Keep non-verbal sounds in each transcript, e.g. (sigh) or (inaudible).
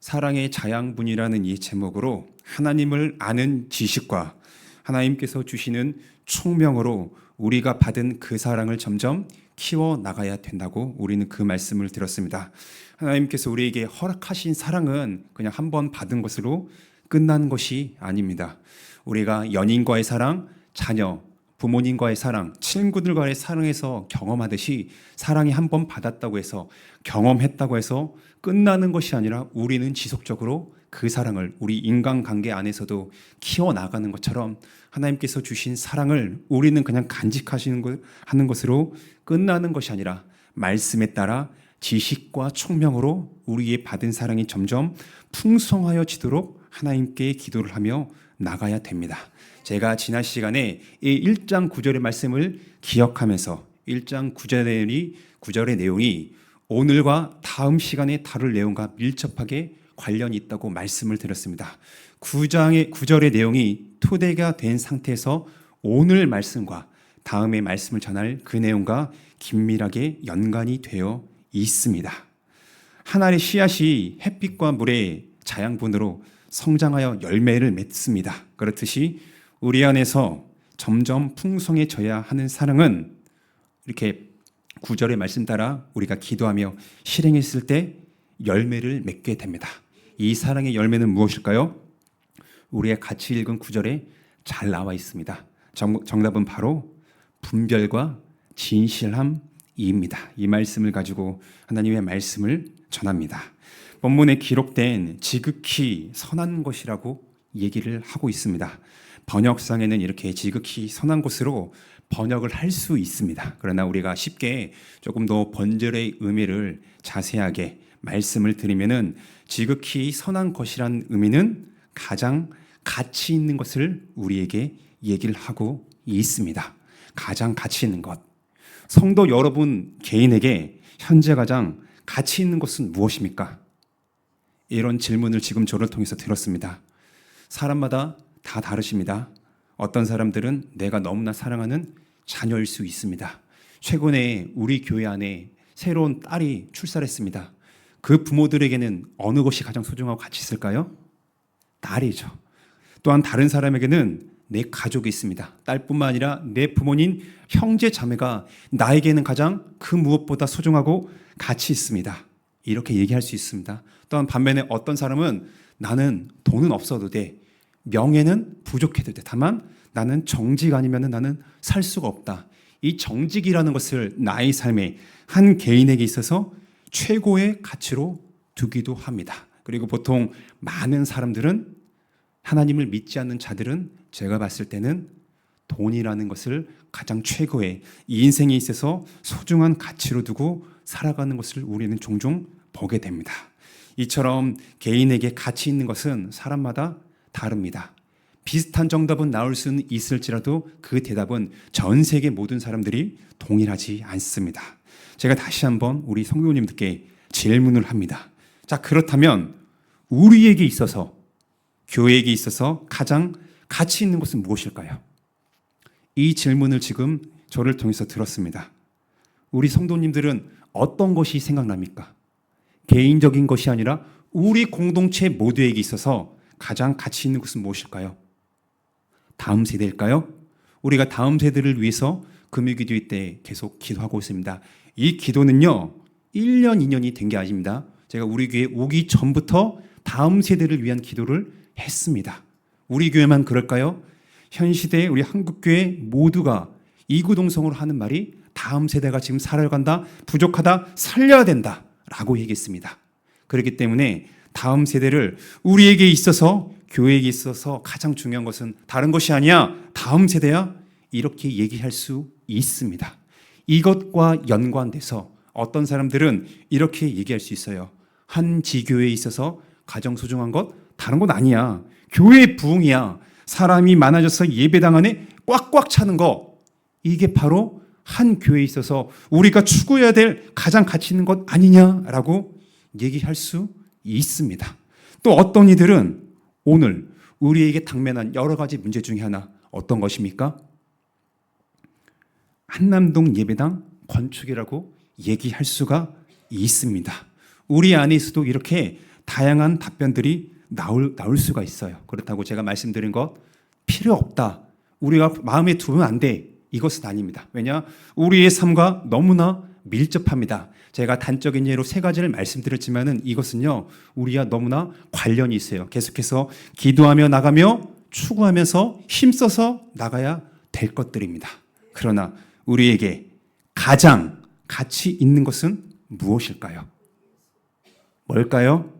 사랑의 자양분이라는 이 제목으로 하나님을 아는 지식과 하나님께서 주시는 총명으로 우리가 받은 그 사랑을 점점 키워 나가야 된다고 우리는 그 말씀을 들었습니다. 하나님께서 우리에게 허락하신 사랑은 그냥 한 번 받은 것으로 끝난 것이 아닙니다. 우리가 연인과의 사랑, 자녀, 부모님과의 사랑, 친구들과의 사랑에서 경험하듯이 사랑이 한 번 받았다고 해서 경험했다고 해서 끝나는 것이 아니라 우리는 지속적으로 그 사랑을 우리 인간관계 안에서도 키워 나가는 것처럼 하나님께서 주신 사랑을 우리는 그냥 간직하시는 것 하는 것으로 끝나는 것이 아니라 말씀에 따라 지식과 총명으로 우리의 받은 사랑이 점점 풍성하여지도록 하나님께 기도를 하며 나가야 됩니다. 제가 지난 시간에 이 1장 9절의 말씀을 기억하면서 1장 9절의, 9절의 내용이 오늘과 다음 시간에 다룰 내용과 밀접하게 관련이 있다고 말씀을 드렸습니다. 9장의 9절의 내용이 토대가 된 상태에서 오늘 말씀과 다음의 말씀을 전할 그 내용과 긴밀하게 연관이 되어 있습니다. 하나의 씨앗이 햇빛과 물의 자양분으로 성장하여 열매를 맺습니다. 그렇듯이 우리 안에서 점점 풍성해져야 하는 사랑은 이렇게 구절의 말씀 따라 우리가 기도하며 실행했을 때 열매를 맺게 됩니다. 이 사랑의 열매는 무엇일까요? 우리의 같이 읽은 구절에 잘 나와 있습니다. 정, 정답은 바로 분별과 진실함입니다. 이 말씀을 가지고 하나님의 말씀을 전합니다. 본문에 기록된 지극히 선한 것이라고 얘기를 하고 있습니다. 번역상에는 이렇게 지극히 선한 것으로 번역을 할 수 있습니다. 그러나 우리가 쉽게 조금 더 번절의 의미를 자세하게 말씀을 드리면은 지극히 선한 것이란 의미는 가장 가치 있는 것을 우리에게 얘기를 하고 있습니다. 가장 가치 있는 것. 성도 여러분 개인에게 현재 가장 가치 있는 것은 무엇입니까? 이런 질문을 지금 저를 통해서 들었습니다. 사람마다 다 다르십니다. 어떤 사람들은 내가 너무나 사랑하는 자녀일 수 있습니다. 최근에 우리 교회 안에 새로운 딸이 출산했습니다. 그 부모들에게는 어느 것이 가장 소중하고 가치 있을까요? 딸이죠. 또한 다른 사람에게는 내 가족이 있습니다. 딸뿐만 아니라 내 부모님, 형제, 자매가 나에게는 가장 그 무엇보다 소중하고 가치 있습니다. 이렇게 얘기할 수 있습니다. 또한 반면에 어떤 사람은 나는 돈은 없어도 돼. 명예는 부족해도 돼. 다만 나는 정직 아니면 나는 살 수가 없다. 이 정직이라는 것을 나의 삶에 한 개인에게 있어서 최고의 가치로 두기도 합니다. 그리고 보통 많은 사람들은 하나님을 믿지 않는 자들은 제가 봤을 때는 돈이라는 것을 가장 최고의 이 인생에 있어서 소중한 가치로 두고 살아가는 것을 우리는 종종 보게 됩니다. 이처럼 개인에게 가치 있는 것은 사람마다 다릅니다. 비슷한 정답은 나올 수는 있을지라도 그 대답은 전 세계 모든 사람들이 동일하지 않습니다. 제가 다시 한번 우리 성도님들께 질문을 합니다. 자, 그렇다면 우리에게 있어서 교회에게 있어서 가장 가치 있는 것은 무엇일까요? 이 질문을 지금 저를 통해서 들었습니다. 우리 성도님들은 어떤 것이 생각납니까? 개인적인 것이 아니라 우리 공동체 모두에게 있어서 가장 가치 있는 것은 무엇일까요? 다음 세대일까요? 우리가 다음 세대를 위해서 금요기도회 때 계속 기도하고 있습니다. 이 기도는요, 1년, 2년이 된 게 아닙니다. 제가 우리 교회 오기 전부터 다음 세대를 위한 기도를 했습니다. 우리 교회만 그럴까요? 현 시대에 우리 한국교회 모두가 이구동성으로 하는 말이 다음 세대가 지금 살아간다, 부족하다, 살려야 된다. 라고 얘기했습니다. 그렇기 때문에 다음 세대를 우리에게 있어서 교회에게 있어서 가장 중요한 것은 다른 것이 아니야. 다음 세대야. 이렇게 얘기할 수 있습니다. 이것과 연관돼서 어떤 사람들은 이렇게 얘기할 수 있어요. 한 지교회에 있어서 가장 소중한 것 다른 건 아니야. 교회 부흥이야. 사람이 많아져서 예배당 안에 꽉꽉 차는 거. 이게 바로 한 교회에 있어서 우리가 추구해야 될 가장 가치 있는 것 아니냐라고 얘기할 수 있습니다. 또 어떤 이들은 오늘 우리에게 당면한 여러 가지 문제 중에 하나 어떤 것입니까? 한남동 예배당 건축이라고 얘기할 수가 있습니다. 우리 안에서도 이렇게 다양한 답변들이 나올, 나올 수가 있어요. 그렇다고 제가 말씀드린 것 필요 없다. 우리가 마음에 두면 안 돼. 이것은 아닙니다. 왜냐? 우리의 삶과 너무나 밀접합니다. 제가 단적인 예로 세 가지를 말씀드렸지만은 이것은요, 우리와 너무나 관련이 있어요. 계속해서 기도하며 나가며 추구하면서 힘써서 나가야 될 것들입니다. 그러나 우리에게 가장 가치 있는 것은 무엇일까요? 뭘까요?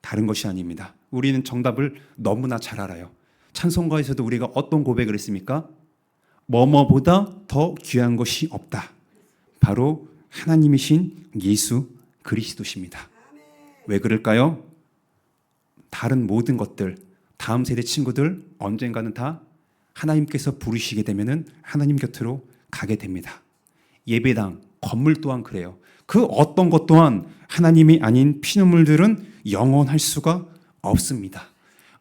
다른 것이 아닙니다. 우리는 정답을 너무나 잘 알아요. 찬송가에서도 우리가 어떤 고백을 했습니까? 뭐뭐보다 더 귀한 것이 없다. 바로 하나님이신 예수 그리스도십니다. 왜 그럴까요? 다른 모든 것들, 다음 세대 친구들 언젠가는 다 하나님께서 부르시게 되면은 하나님 곁으로 가게 됩니다. 예배당, 건물 또한 그래요. 그 어떤 것 또한 하나님이 아닌 피눈물들은 영원할 수가 없습니다.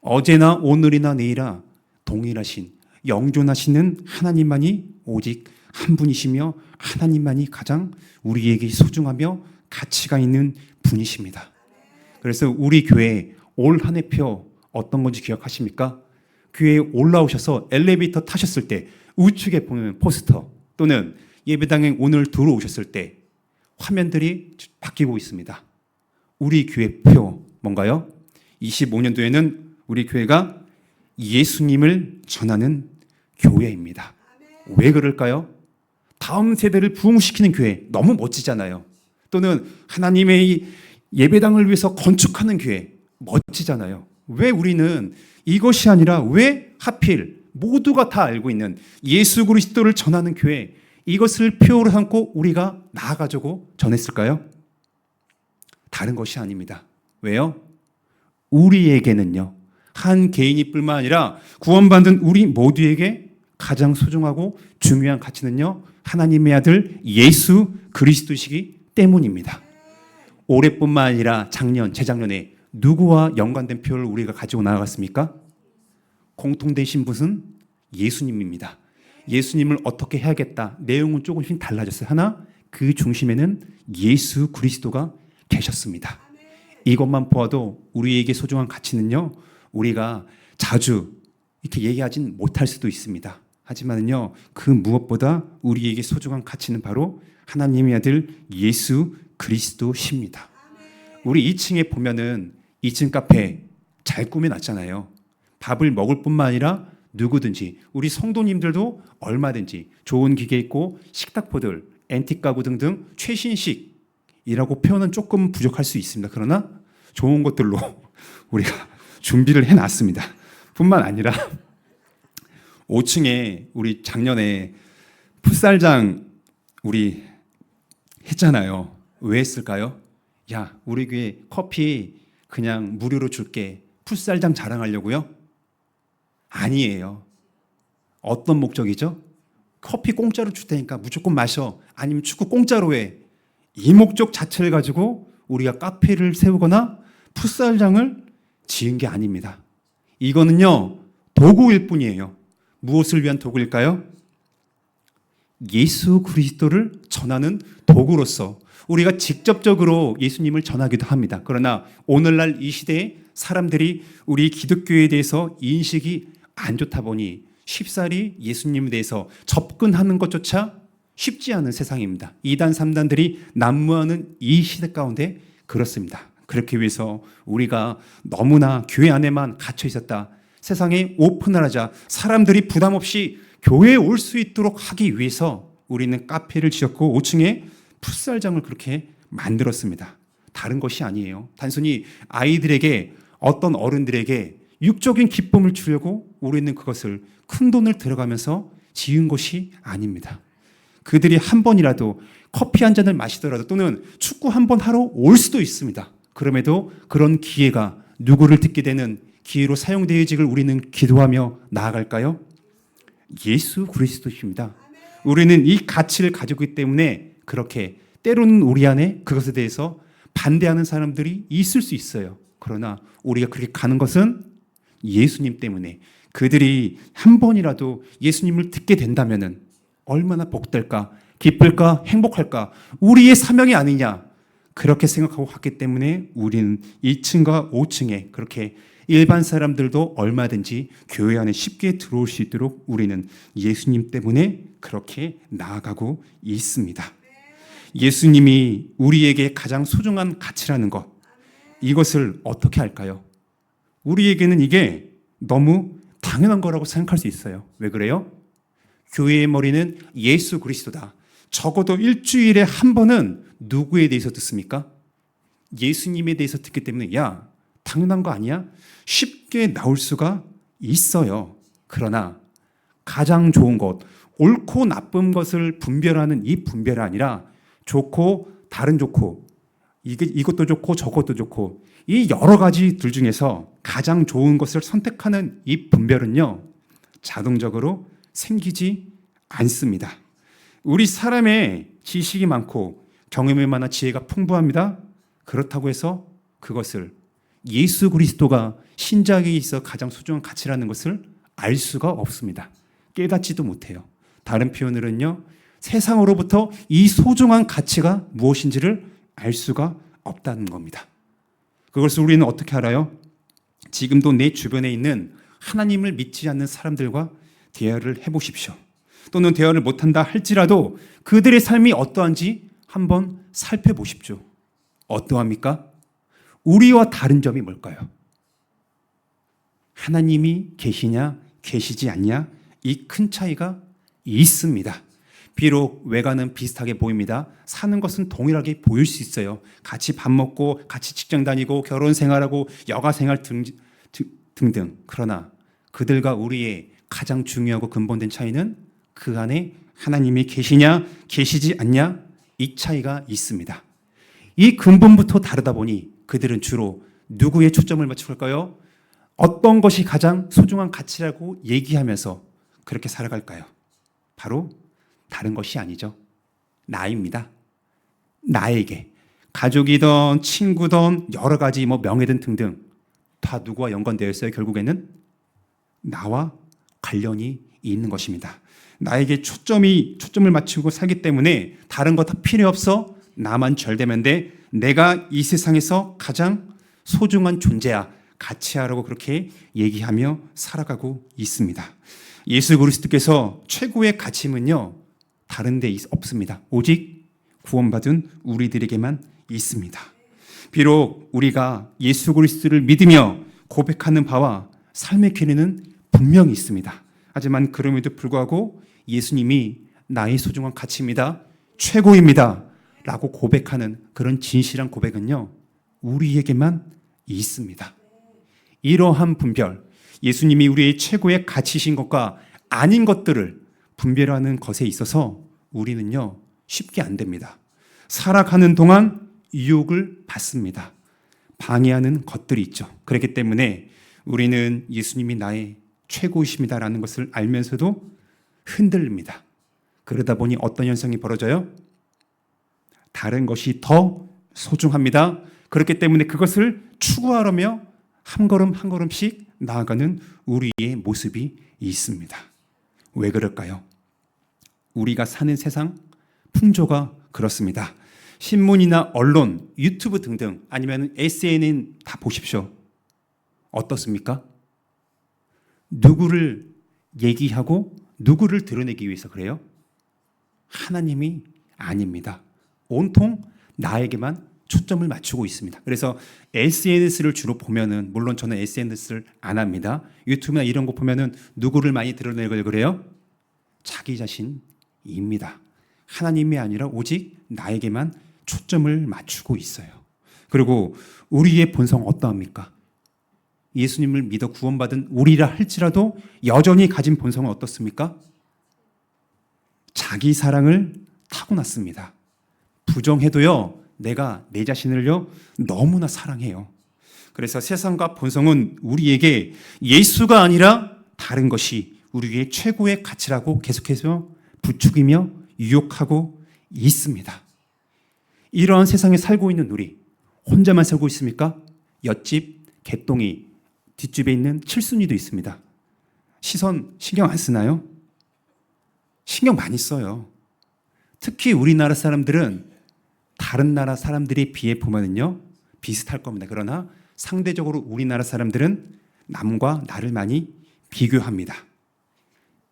어제나 오늘이나 내일아 동일하신 영존하시는 하나님만이 오직 한 분이시며 하나님만이 가장 우리에게 소중하며 가치가 있는 분이십니다. 그래서 우리 교회 올 한 해 표 어떤 건지 기억하십니까? 교회에 올라오셔서 엘리베이터 타셨을 때 우측에 보면 포스터 또는 예배당에 오늘 들어오셨을 때 화면들이 바뀌고 있습니다. 우리 교회 표 뭔가요? 25년도에는 우리 교회가 예수님을 전하는 교회입니다. 왜 그럴까요? 다음 세대를 부흥시키는 교회 너무 멋지잖아요. 또는 하나님의 이 예배당을 위해서 건축하는 교회 멋지잖아요. 왜 우리는 이것이 아니라 왜 하필 모두가 다 알고 있는 예수 그리스도를 전하는 교회 이것을 표로 삼고 우리가 나아가지고 전했을까요? 다른 것이 아닙니다. 왜요? 우리에게는요. 한 개인이 뿐만 아니라 구원받은 우리 모두에게 가장 소중하고 중요한 가치는요. 하나님의 아들 예수 그리스도시기 때문입니다. 올해뿐만 아니라 작년, 재작년에 누구와 연관된 표를 우리가 가지고 나아갔습니까? 공통되신 분은 예수님입니다. 예수님을 어떻게 해야겠다. 내용은 조금씩 달라졌어요. 하나, 그 중심에는 예수 그리스도가 계셨습니다. 이것만 보아도 우리에게 소중한 가치는요, 우리가 자주 이렇게 얘기하진 못할 수도 있습니다. 하지만요, 그 무엇보다 우리에게 소중한 가치는 바로 하나님의 아들 예수 그리스도십니다. 우리 2층에 보면은 2층 카페 잘 꾸며놨잖아요. 밥을 먹을 뿐만 아니라 누구든지 우리 성도님들도 얼마든지 좋은 기계 있고 식탁포들, 앤틱 가구 등등 최신식이라고 표현은 조금 부족할 수 있습니다. 그러나 좋은 것들로 (laughs) 우리가 준비를 해놨습니다. 뿐만 아니라 5층에 우리 작년에 풋살장 우리 했잖아요. 왜 했을까요? 야, 우리 교회 커피 그냥 무료로 줄게. 풋살장 자랑하려고요? 아니에요. 어떤 목적이죠? 커피 공짜로 줄 테니까 무조건 마셔. 아니면 축구 공짜로 해. 이 목적 자체를 가지고 우리가 카페를 세우거나 풋살장을 지은 게 아닙니다. 이거는요, 도구일 뿐이에요. 무엇을 위한 도구일까요? 예수 그리스도를 전하는 도구로서 우리가 직접적으로 예수님을 전하기도 합니다. 그러나 오늘날 이 시대에 사람들이 우리 기독교에 대해서 인식이 안 좋다 보니 쉽사리 예수님에 대해서 접근하는 것조차 쉽지 않은 세상입니다. 2단, 3단들이 난무하는 이 시대 가운데 그렇습니다. 그렇기 위해서 우리가 너무나 교회 안에만 갇혀 있었다. 세상에 오픈을 하자. 사람들이 부담 없이 교회에 올 수 있도록 하기 위해서 우리는 카페를 지었고 5층에 풋살장을 그렇게 만들었습니다. 다른 것이 아니에요. 단순히 아이들에게 어떤 어른들에게 육적인 기쁨을 주려고 우리는 그것을 큰 돈을 들어가면서 지은 것이 아닙니다. 그들이 한 번이라도 커피 한 잔을 마시더라도 또는 축구 한 번 하러 올 수도 있습니다. 그럼에도 그런 기회가 누구를 듣게 되는 기회로 사용되어지길 우리는 기도하며 나아갈까요? 예수 그리스도십니다. 우리는 이 가치를 가지고 있기 때문에 그렇게 때로는 우리 안에 그것에 대해서 반대하는 사람들이 있을 수 있어요. 그러나 우리가 그렇게 가는 것은 예수님 때문에 그들이 한 번이라도 예수님을 듣게 된다면은 얼마나 복될까, 기쁠까, 행복할까, 우리의 사명이 아니냐. 그렇게 생각하고 갔기 때문에 우리는 2층과 5층에 그렇게 일반 사람들도 얼마든지 교회 안에 쉽게 들어올 수 있도록 우리는 예수님 때문에 그렇게 나아가고 있습니다. 예수님이 우리에게 가장 소중한 가치라는 것, 이것을 어떻게 할까요? 우리에게는 이게 너무 당연한 거라고 생각할 수 있어요. 왜 그래요? 교회의 머리는 예수 그리스도다. 적어도 일주일에 한 번은 누구에 대해서 듣습니까? 예수님에 대해서 듣기 때문에 야, 당연한 거 아니야? 쉽게 나올 수가 있어요. 그러나 가장 좋은 것, 옳고 나쁜 것을 분별하는 이 분별이 아니라 좋고 다른 좋고 이게 이것도 좋고 저것도 좋고 이 여러 가지들 중에서 가장 좋은 것을 선택하는 이 분별은요 자동적으로 생기지 않습니다. 우리 사람의 지식이 많고 경험이 많아 지혜가 풍부합니다. 그렇다고 해서 그것을 예수 그리스도가 신자에게 있어 가장 소중한 가치라는 것을 알 수가 없습니다. 깨닫지도 못해요. 다른 표현으로는요, 세상으로부터 이 소중한 가치가 무엇인지를 알 수가 없다는 겁니다. 그것을 우리는 어떻게 알아요? 지금도 내 주변에 있는 하나님을 믿지 않는 사람들과 대화를 해보십시오. 또는 대화를 못한다 할지라도 그들의 삶이 어떠한지 한번 살펴보십시오. 어떠합니까? 우리와 다른 점이 뭘까요? 하나님이 계시냐, 계시지 않냐? 이 큰 차이가 있습니다. 비록 외관은 비슷하게 보입니다. 사는 것은 동일하게 보일 수 있어요. 같이 밥 먹고, 같이 직장 다니고, 결혼 생활하고, 여가 생활 등, 등등. 그러나 그들과 우리의 가장 중요하고 근본된 차이는 그 안에 하나님이 계시냐, 계시지 않냐? 이 차이가 있습니다. 이 근본부터 다르다 보니 그들은 주로 누구의 초점을 맞출까요? 어떤 것이 가장 소중한 가치라고 얘기하면서 그렇게 살아갈까요? 바로 다른 것이 아니죠. 나입니다. 나에게. 가족이든 친구든 여러 가지 뭐 명예든 등등 다 누구와 연관되어 있어요, 결국에는? 나와 관련이 있는 것입니다. 나에게 초점이, 초점을 맞추고 살기 때문에 다른 거 다 필요 없어. 나만 잘 되면 돼. 내가 이 세상에서 가장 소중한 존재야. 하라고 그렇게 얘기하며 살아가고 있습니다. 예수 그리스도께서 최고의 가치는요, 다른 데 없습니다. 오직 구원받은 우리들에게만 있습니다. 비록 우리가 예수 그리스도를 믿으며 고백하는 바와 삶의 길에는 분명히 있습니다. 하지만 그럼에도 불구하고 예수님이 나의 소중한 가치입니다. 최고입니다. 라고 고백하는 그런 진실한 고백은요, 우리에게만 있습니다. 이러한 분별, 예수님이 우리의 최고의 가치신 것과 아닌 것들을 분별하는 것에 있어서 우리는요, 쉽게 안 됩니다. 살아가는 동안 유혹을 받습니다. 방해하는 것들이 있죠. 그렇기 때문에 우리는 예수님이 나의 최고이십니다라는 것을 알면서도 흔들립니다. 그러다 보니 어떤 현상이 벌어져요? 다른 것이 더 소중합니다. 그렇기 때문에 그것을 추구하려며 한 걸음 한 걸음씩 나아가는 우리의 모습이 있습니다. 왜 그럴까요? 우리가 사는 세상 풍조가 그렇습니다. 신문이나 언론, 유튜브 등등 아니면 SNN 다 보십시오. 어떻습니까? 누구를 얘기하고 누구를 드러내기 위해서 그래요? 하나님이 아닙니다. 온통 나에게만 초점을 맞추고 있습니다. 그래서 SNS를 주로 보면은 물론 저는 SNS를 안 합니다. 유튜브나 이런 거 보면은 누구를 많이 드러내걸 그래요? 자기 자신입니다. 하나님이 아니라 오직 나에게만 초점을 맞추고 있어요. 그리고 우리의 본성 어떠합니까? 예수님을 믿어 구원받은 우리라 할지라도 여전히 가진 본성은 어떻습니까? 자기 사랑을 타고났습니다. 부정해도요, 내가 내 자신을요, 너무나 사랑해요. 그래서 세상과 본성은 우리에게 예수가 아니라 다른 것이 우리의 최고의 가치라고 계속해서 부추기며 유혹하고 있습니다. 이러한 세상에 살고 있는 우리, 혼자만 살고 있습니까? 옆집, 개똥이, 뒷집에 있는 칠순이도 있습니다. 시선 신경 안 쓰나요? 신경 많이 써요. 특히 우리나라 사람들은 다른 나라 사람들에 비해 보면은요 비슷할 겁니다. 그러나 상대적으로 우리나라 사람들은 남과 나를 많이 비교합니다.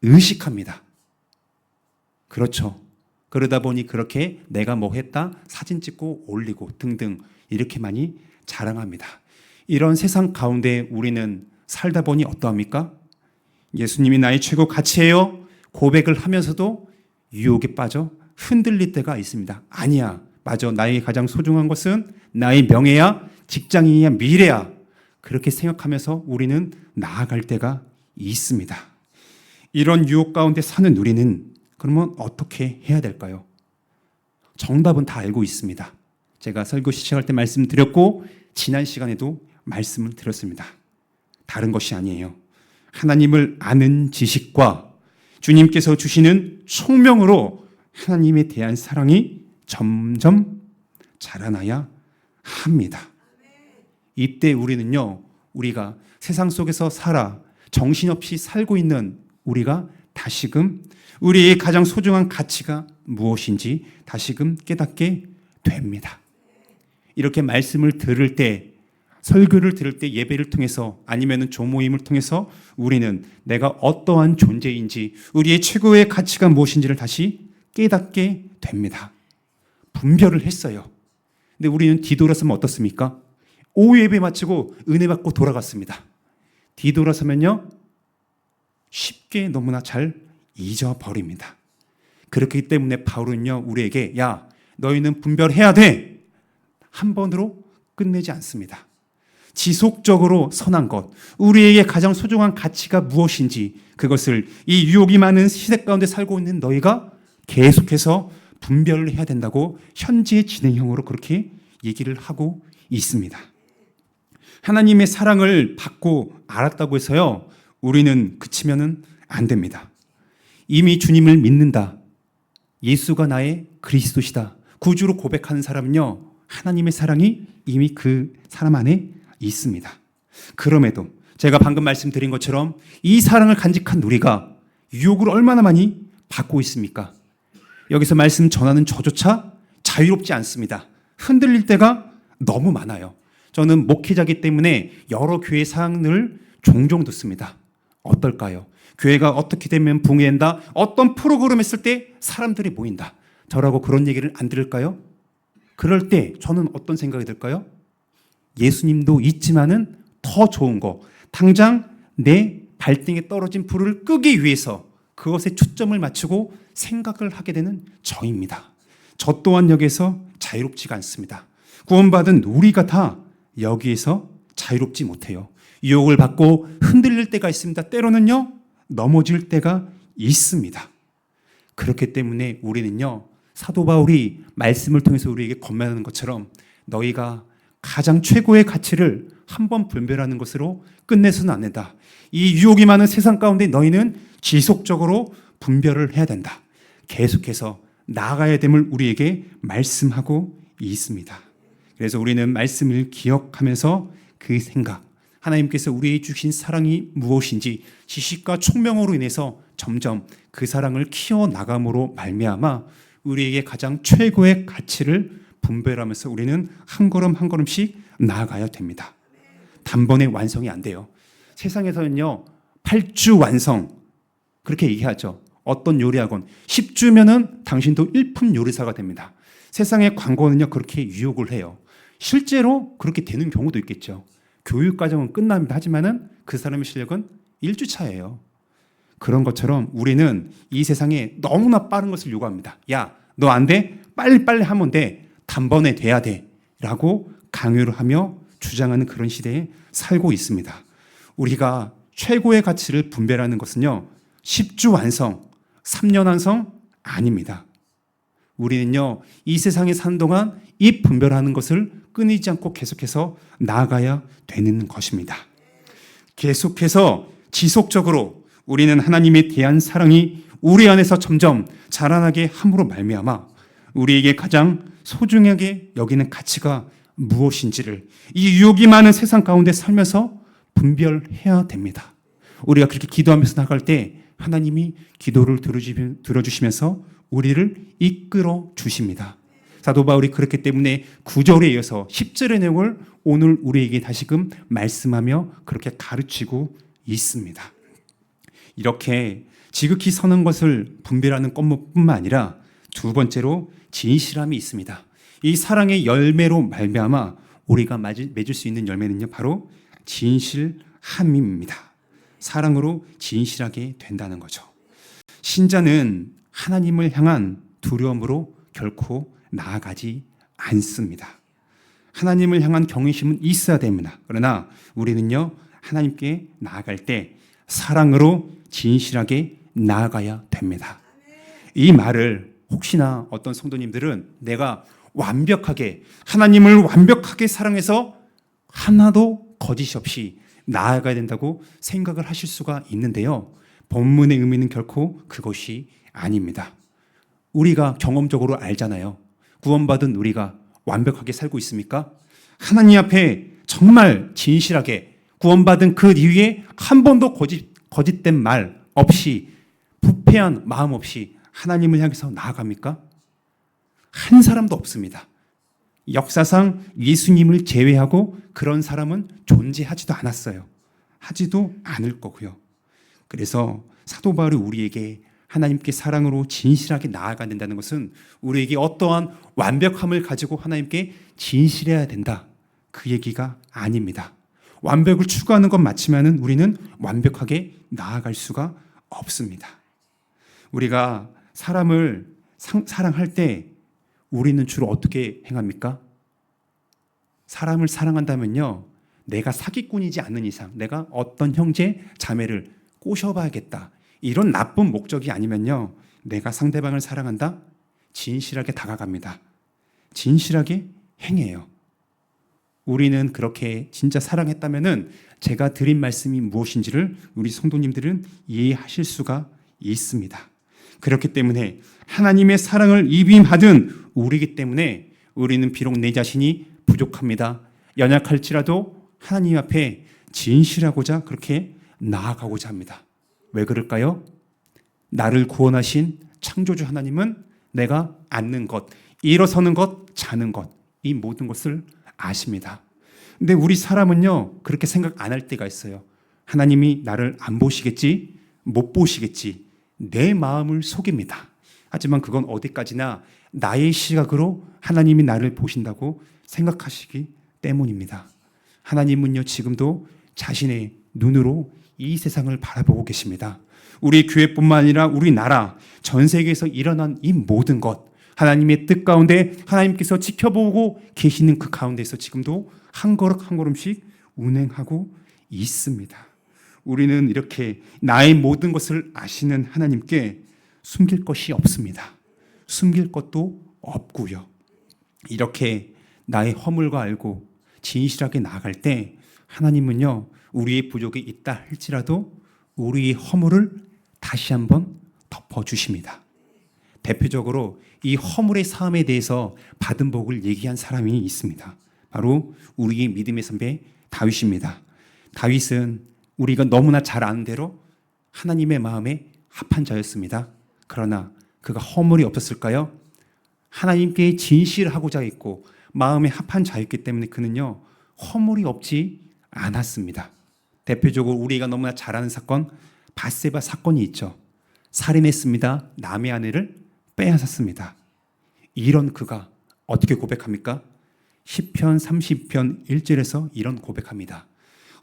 의식합니다. 그렇죠. 그러다 보니 그렇게 내가 뭐 했다 사진 찍고 올리고 등등 이렇게 많이 자랑합니다. 이런 세상 가운데 우리는 살다 보니 어떠합니까? 예수님이 나의 최고 가치예요. 고백을 하면서도 유혹에 빠져 흔들릴 때가 있습니다. 아니야. 맞아. 나에게 가장 소중한 것은 나의 명예야, 직장이야, 미래야. 그렇게 생각하면서 우리는 나아갈 때가 있습니다. 이런 유혹 가운데 사는 우리는 그러면 어떻게 해야 될까요? 정답은 다 알고 있습니다. 제가 설교 시작할 때 말씀드렸고 지난 시간에도 말씀을 드렸습니다. 다른 것이 아니에요. 하나님을 아는 지식과 주님께서 주시는 총명으로 하나님에 대한 사랑이 점점 자라나야 합니다. 이때 우리는요, 우리가 세상 속에서 살아 정신없이 살고 있는 우리가 다시금 우리의 가장 소중한 가치가 무엇인지 다시금 깨닫게 됩니다. 이렇게 말씀을 들을 때 설교를 들을 때 예배를 통해서 아니면은 조모임을 통해서 우리는 내가 어떠한 존재인지 우리의 최고의 가치가 무엇인지를 다시 깨닫게 됩니다. 분별을 했어요. 근데 우리는 뒤돌아서면 어떻습니까? 오후 예배 마치고 은혜 받고 돌아갔습니다. 뒤돌아서면요 쉽게 너무나 잘 잊어버립니다. 그렇기 때문에 바울은요 우리에게 야 너희는 분별해야 돼 한 번으로 끝내지 않습니다. 지속적으로 선한 것, 우리에게 가장 소중한 가치가 무엇인지 그것을 이 유혹이 많은 시대 가운데 살고 있는 너희가 계속해서 분별을 해야 된다고 현지의 진행형으로 그렇게 얘기를 하고 있습니다. 하나님의 사랑을 받고 알았다고 해서요, 우리는 그치면은 안 됩니다. 이미 주님을 믿는다. 예수가 나의 그리스도시다. 구주로 고백하는 사람은요, 하나님의 사랑이 이미 그 사람 안에 있습니다. 그럼에도 제가 방금 말씀드린 것처럼 이 사랑을 간직한 우리가 유혹을 얼마나 많이 받고 있습니까? 여기서 말씀 전하는 저조차 자유롭지 않습니다. 흔들릴 때가 너무 많아요. 저는 목회자기 때문에 여러 교회 사항을 종종 듣습니다. 어떨까요? 교회가 어떻게 되면 붕괴한다? 어떤 프로그램 했을 때 사람들이 모인다. 저라고 그런 얘기를 안 들을까요? 그럴 때 저는 어떤 생각이 들까요? 예수님도 있지만은 더 좋은 거. 당장 내 발등에 떨어진 불을 끄기 위해서 그것에 초점을 맞추고 생각을 하게 되는 저입니다. 저 또한 여기서 자유롭지가 않습니다. 구원받은 우리가 다 여기에서 자유롭지 못해요. 유혹을 받고 흔들릴 때가 있습니다. 때로는요, 넘어질 때가 있습니다. 그렇기 때문에 우리는요, 사도 바울이 말씀을 통해서 우리에게 권면하는 것처럼 너희가 가장 최고의 가치를 한 번 분별하는 것으로 끝내서는 안 된다. 이 유혹이 많은 세상 가운데 너희는 지속적으로 분별을 해야 된다. 계속해서 나아가야 됨을 우리에게 말씀하고 있습니다. 그래서 우리는 말씀을 기억하면서 그 생각, 하나님께서 우리에게 주신 사랑이 무엇인지 지식과 총명으로 인해서 점점 그 사랑을 키워 나감으로 말미암아 우리에게 가장 최고의 가치를 분별하면서 우리는 한 걸음 한 걸음씩 나아가야 됩니다. 단번에 완성이 안 돼요. 세상에서는요, 8주 완성. 그렇게 얘기하죠. 어떤 요리학원. 10주면은 당신도 일품 요리사가 됩니다. 세상의 광고는요, 그렇게 유혹을 해요. 실제로 그렇게 되는 경우도 있겠죠. 교육 과정은 끝납니다. 하지만은 그 사람의 실력은 1주 차예요. 그런 것처럼 우리는 이 세상에 너무나 빠른 것을 요구합니다. 야, 너 안 돼? 빨리빨리 하면 돼. 단번에 돼야 돼. 라고 강요를 하며 주장하는 그런 시대에 살고 있습니다. 우리가 최고의 가치를 분별하는 것은요, 10주 완성, 3년 완성 아닙니다. 우리는요, 이 세상에 사는 동안 이 분별하는 것을 끊이지 않고 계속해서 나아가야 되는 것입니다. 계속해서 지속적으로 우리는 하나님에 대한 사랑이 우리 안에서 점점 자라나게 함으로 말미암아 우리에게 가장 소중하게 여기는 가치가 무엇인지를 이 유혹이 많은 세상 가운데 살면서 분별해야 됩니다. 우리가 그렇게 기도하면서 나갈 때 하나님이 기도를 들어주시면서 우리를 이끌어 주십니다. 사도 바울이 그렇기 때문에 9절에 이어서 10절의 내용을 오늘 우리에게 다시금 말씀하며 그렇게 가르치고 있습니다. 이렇게 지극히 선한 것을 분별하는 것뿐만 아니라 두 번째로 진실함이 있습니다. 이 사랑의 열매로 말미암아 우리가 맺을 수 있는 열매는요 바로 진실함입니다. 사랑으로 진실하게 된다는 거죠. 신자는 하나님을 향한 두려움으로 결코 나아가지 않습니다. 하나님을 향한 경외심은 있어야 됩니다. 그러나 우리는요, 하나님께 나아갈 때 사랑으로 진실하게 나아가야 됩니다. 이 말을 혹시나 어떤 성도님들은 내가 완벽하게, 하나님을 완벽하게 사랑해서 하나도 거짓 없이 나아가야 된다고 생각을 하실 수가 있는데요. 본문의 의미는 결코 그것이 아닙니다. 우리가 경험적으로 알잖아요. 구원받은 우리가 완벽하게 살고 있습니까? 하나님 앞에 정말 진실하게 구원받은 그 이후에 한 번도 거짓, 거짓된 말 없이 부패한 마음 없이 하나님을 향해서 나아갑니까? 한 사람도 없습니다. 역사상 예수님을 제외하고 그런 사람은 존재하지도 않았어요. 하지도 않을 거고요. 그래서 사도 바울이 우리에게 하나님께 사랑으로 진실하게 나아가야 된다는 것은 우리에게 어떠한 완벽함을 가지고 하나님께 진실해야 된다. 그 얘기가 아닙니다. 완벽을 추구하는 건 맞지만은 우리는 완벽하게 나아갈 수가 없습니다. 우리가 사람을 상, 사랑할 때 우리는 주로 어떻게 행합니까? 사람을 사랑한다면요. 내가 사기꾼이지 않는 이상, 내가 어떤 형제, 자매를 꼬셔봐야겠다. 이런 나쁜 목적이 아니면요. 내가 상대방을 사랑한다? 진실하게 다가갑니다. 진실하게 행해요. 우리는 그렇게 진짜 사랑했다면은 제가 드린 말씀이 무엇인지를 우리 성도님들은 이해하실 수가 있습니다. 그렇기 때문에 하나님의 사랑을 입임하든 우리기 때문에 우리는 비록 내 자신이 부족합니다. 연약할지라도 하나님 앞에 진실하고자 그렇게 나아가고자 합니다. 왜 그럴까요? 나를 구원하신 창조주 하나님은 내가 앉는 것, 일어서는 것, 자는 것, 이 모든 것을 아십니다. 근데 우리 사람은요, 그렇게 생각 안 할 때가 있어요. 하나님이 나를 안 보시겠지? 못 보시겠지? 내 마음을 속입니다. 하지만 그건 어디까지나 나의 시각으로 하나님이 나를 보신다고 생각하시기 때문입니다. 하나님은요, 지금도 자신의 눈으로 이 세상을 바라보고 계십니다. 우리 교회뿐만 아니라 우리 나라, 전 세계에서 일어난 이 모든 것, 하나님의 뜻 가운데 하나님께서 지켜보고 계시는 그 가운데서 지금도 한 걸음 한 걸음씩 운행하고 있습니다. 우리는 이렇게 나의 모든 것을 아시는 하나님께 숨길 것이 없습니다. 숨길 것도 없고요. 이렇게 나의 허물과 알고 진실하게 나아갈 때 하나님은요 우리의 부족이 있다 할지라도 우리의 허물을 다시 한번 덮어 주십니다. 대표적으로 이 허물의 사함에 대해서 받은 복을 얘기한 사람이 있습니다. 바로 우리의 믿음의 선배 다윗입니다. 다윗은 우리가 너무나 잘 아는 대로 하나님의 마음에 합한 자였습니다. 그러나 그가 허물이 없었을까요? 하나님께 진실하고자 했고 마음에 합한 자였기 때문에 그는요 허물이 없지 않았습니다. 대표적으로 우리가 너무나 잘 아는 사건 바세바 사건이 있죠. 살인했습니다. 남의 아내를 빼앗았습니다. 이런 그가 어떻게 고백합니까? 10편 30편 1절에서 이런 고백합니다.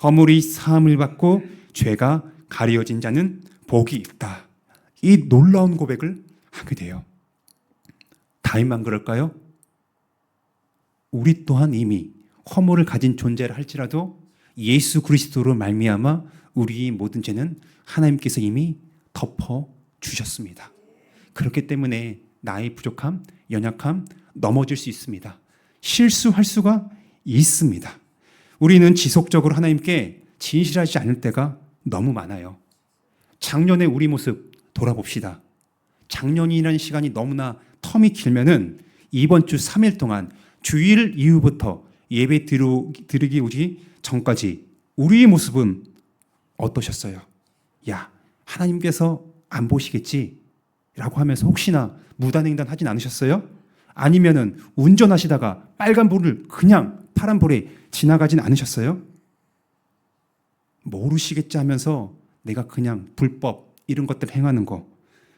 허물이 사함을 받고 죄가 가려진 자는 복이 있다. 이 놀라운 고백을 하게 돼요. 다윗만 그럴까요? 우리 또한 이미 허물을 가진 존재를 할지라도 예수 그리스도로 말미암아 우리의 모든 죄는 하나님께서 이미 덮어 주셨습니다. 그렇기 때문에 나의 부족함, 연약함 넘어질 수 있습니다. 실수할 수가 있습니다. 우리는 지속적으로 하나님께 진실하지 않을 때가 너무 많아요. 작년의 우리 모습 돌아봅시다. 작년이라는 시간이 너무나 텀이 길면은 이번 주 3일 동안 주일 이후부터 예배 드리기 오기 전까지 우리의 모습은 어떠셨어요? 야, 하나님께서 안 보시겠지? 라고 하면서 혹시나 무단횡단 하진 않으셨어요? 아니면은 운전하시다가 빨간불을 그냥 파란불에 지나가진 않으셨어요? 모르시겠지 하면서 내가 그냥 불법 이런 것들 행하는 거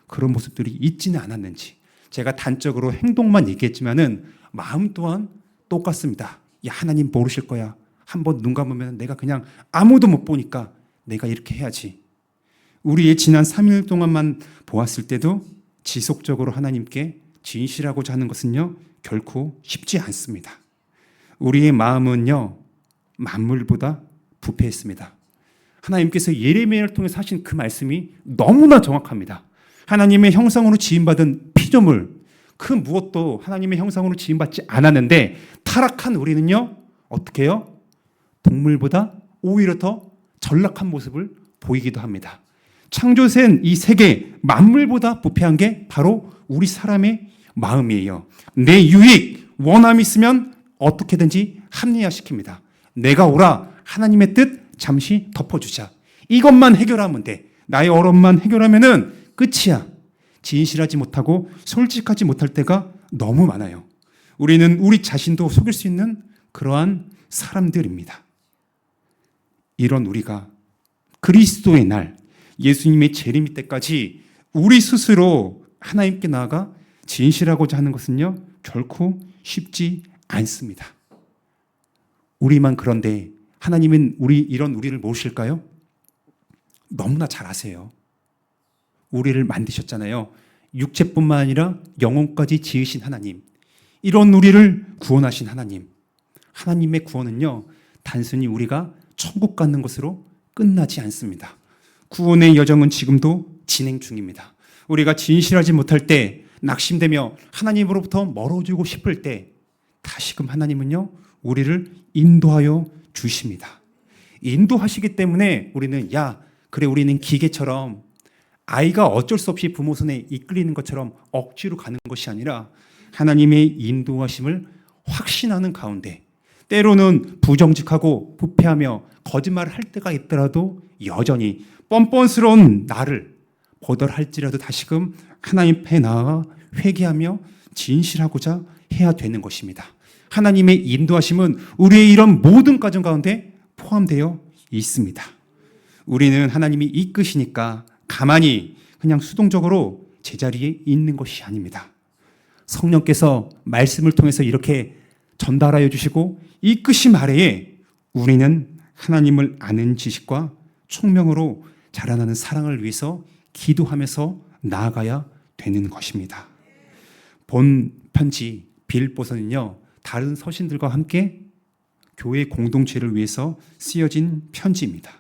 그런 모습들이 있지는 않았는지 제가 단적으로 행동만 얘기했지만은 마음 또한 똑같습니다. 야 하나님 모르실 거야. 한번 눈 감으면 내가 그냥 아무도 못 보니까 내가 이렇게 해야지. 우리의 지난 3일 동안만 보았을 때도 지속적으로 하나님께 진실하고자 하는 것은요 결코 쉽지 않습니다. 우리의 마음은요 만물보다 부패했습니다. 하나님께서 예레미야를 통해서 하신 그 말씀이 너무나 정확합니다. 하나님의 형상으로 지음받은 피조물 그 무엇도 하나님의 형상으로 지음받지 않았는데 타락한 우리는요 어떻게 해요? 동물보다 오히려 더 전락한 모습을 보이기도 합니다. 창조된 이 세계 만물보다 부패한 게 바로 우리 사람의 마음이에요. 내 유익, 원함이 있으면 어떻게든지 합리화시킵니다. 내가 오라 하나님의 뜻 잠시 덮어주자. 이것만 해결하면 돼. 나의 어려움만 해결하면은 끝이야. 진실하지 못하고 솔직하지 못할 때가 너무 많아요. 우리는 우리 자신도 속일 수 있는 그러한 사람들입니다. 이런 우리가 그리스도의 날, 예수님의 재림이 때까지 우리 스스로 하나님께 나아가 진실하고자 하는 것은요, 결코 쉽지 않습니다. 우리만 그런데 하나님은 우리 이런 우리를 모실까요? 너무나 잘 아세요. 우리를 만드셨잖아요. 육체뿐만 아니라 영혼까지 지으신 하나님. 이런 우리를 구원하신 하나님. 하나님의 구원은요, 단순히 우리가 천국 가는 것으로 끝나지 않습니다. 구원의 여정은 지금도 진행 중입니다. 우리가 진실하지 못할 때, 낙심되며 하나님으로부터 멀어지고 싶을 때, 다시금 하나님은요, 우리를 인도하여 주십니다. 인도하시기 때문에 우리는, 야, 그래, 우리는 기계처럼 아이가 어쩔 수 없이 부모 손에 이끌리는 것처럼 억지로 가는 것이 아니라 하나님의 인도하심을 확신하는 가운데 때로는 부정직하고 부패하며 거짓말을 할 때가 있더라도 여전히 뻔뻔스러운 나를 보덜할지라도 다시금 하나님 앞에 나아 회개하며 진실하고자 해야 되는 것입니다. 하나님의 인도하심은 우리의 이런 모든 과정 가운데 포함되어 있습니다. 우리는 하나님이 이끄시니까 가만히 그냥 수동적으로 제자리에 있는 것이 아닙니다. 성령께서 말씀을 통해서 이렇게 전달하여 주시고 이끄심 아래에 우리는 하나님을 아는 지식과 총명으로 자라나는 사랑을 위해서 기도하면서 나아가야 되는 것입니다. 본 편지 빌보서는요 다른 서신들과 함께 교회 공동체를 위해서 쓰여진 편지입니다.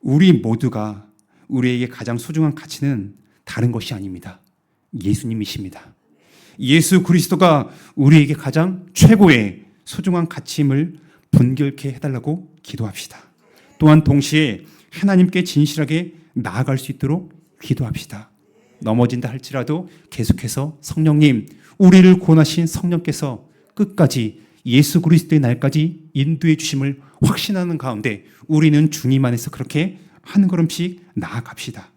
우리 모두가 우리에게 가장 소중한 가치는 다른 것이 아닙니다. 예수님이십니다. 예수 그리스도가 우리에게 가장 최고의 소중한 가치임을 분결케 해달라고 기도합시다. 또한 동시에 하나님께 진실하게 나아갈 수 있도록 기도합시다. 넘어진다 할지라도 계속해서 성령님, 우리를 구원하신 성령께서 끝까지 예수 그리스도의 날까지 인도해 주심을 확신하는 가운데 우리는 주님 안에서 그렇게 한 걸음씩 나아갑시다.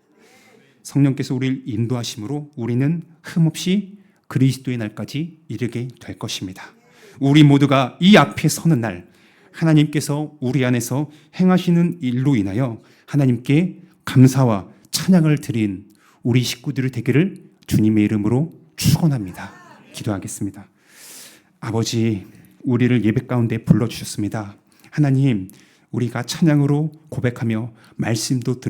성령께서 우리를 인도하심으로 우리는 흠없이 그리스도의 날까지 이르게 될 것입니다. 우리 모두가 이 앞에 서는 날 하나님께서 우리 안에서 행하시는 일로 인하여 하나님께 감사와 찬양을 드린 우리 식구들이 되기를 주님의 이름으로 축원합니다. 기도하겠습니다. 아버지, 우리를 예배 가운데 불러 주셨습니다. 하나님, 우리가 찬양으로 고백하며 말씀도 들